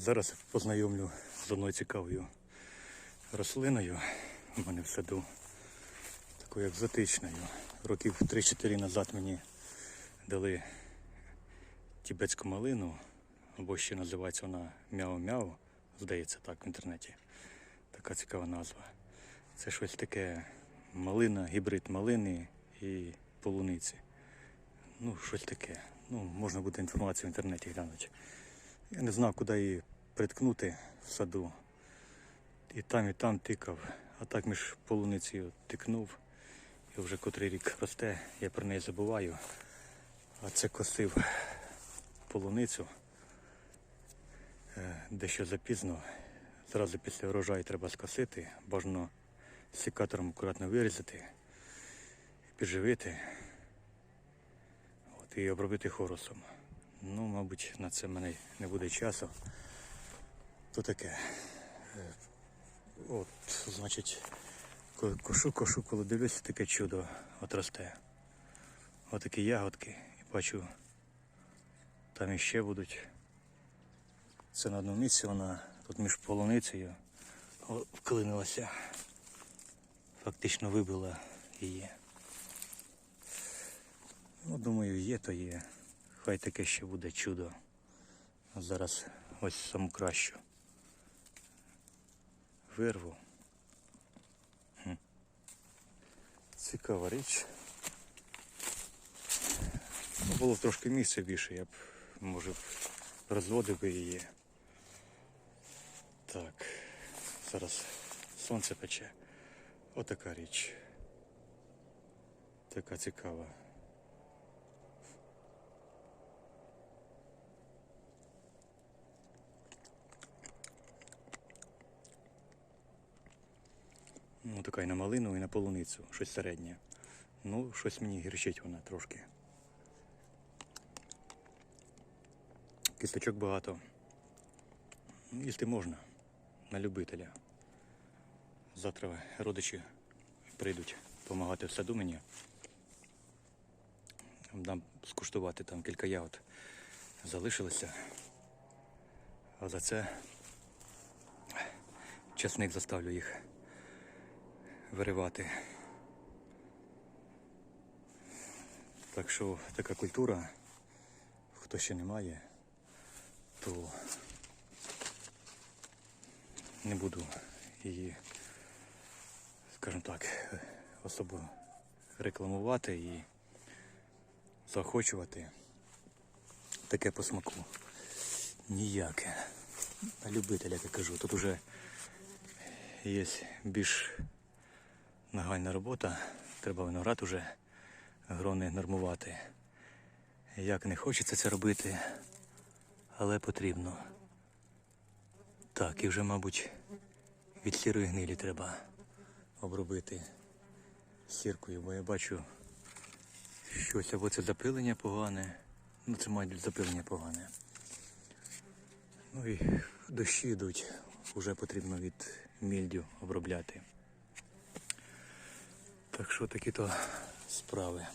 Зараз познайомлю з одною цікавою рослиною у мене в саду, такою екзотичною. Років 3-4 назад мені дали тібетську малину, або ще називається вона мяу-мяу, здається так в інтернеті. Така цікава назва. Це щось таке малина, гібрид малини і полуниці. Ну, щось таке. Ну, можна буде інформацію в інтернеті глянути. Я не знав, куди її приткнути в саду. І там, і там тикав, а так між полуницею тикнув. І вже котрий рік росте, я про неї забуваю. А це косив полуницю. Е, Дещо запізно. Зразу після урожаю треба скосити, бажано секатором акуратно вирізати, підживити от, і обробити хорусом. Ну, мабуть, на це в мене не буде часу. То таке. Е, От, значить, кошу, кошу, коли дивлюся, таке чудо от росте. Отакі ягодки. І бачу, там іще будуть. Це на одному місці вона тут між полуницею вклинилася. Фактично вибила її. Ну, думаю, є, то є. Хай таке ще буде чудо. А зараз ось саму кращу. Вирву. Цікава річ. Ну, було трошки місця більше, я б, може, розводив би її. Так, зараз сонце пече. Отака річ. Така цікава. Ну, така і на малину, і на полуницю, щось середнє. Ну, щось мені гірчить вона трошки. Кісточок багато. Їсти можна на любителя. Завтра родичі прийдуть допомагати в саду мені. Дам скуштувати там кілька ягод залишилося. А за це часник заставлю їх виривати. Так що така культура, хто ще не має, то не буду її, скажімо так, особо рекламувати і заохочувати. Таке по смаку. Ніяке. Любителя, як я кажу. Тут уже є більш нагальна робота. Треба виноград уже грони нормувати. Як не хочеться це робити, але потрібно. Так, і вже, мабуть, від сірої гнилі треба обробити сіркою, бо я бачу щось або це запилення погане. Ну, це має запилення погане. Ну і дощі йдуть, вже потрібно від мільдю обробляти. Так що такі то справи.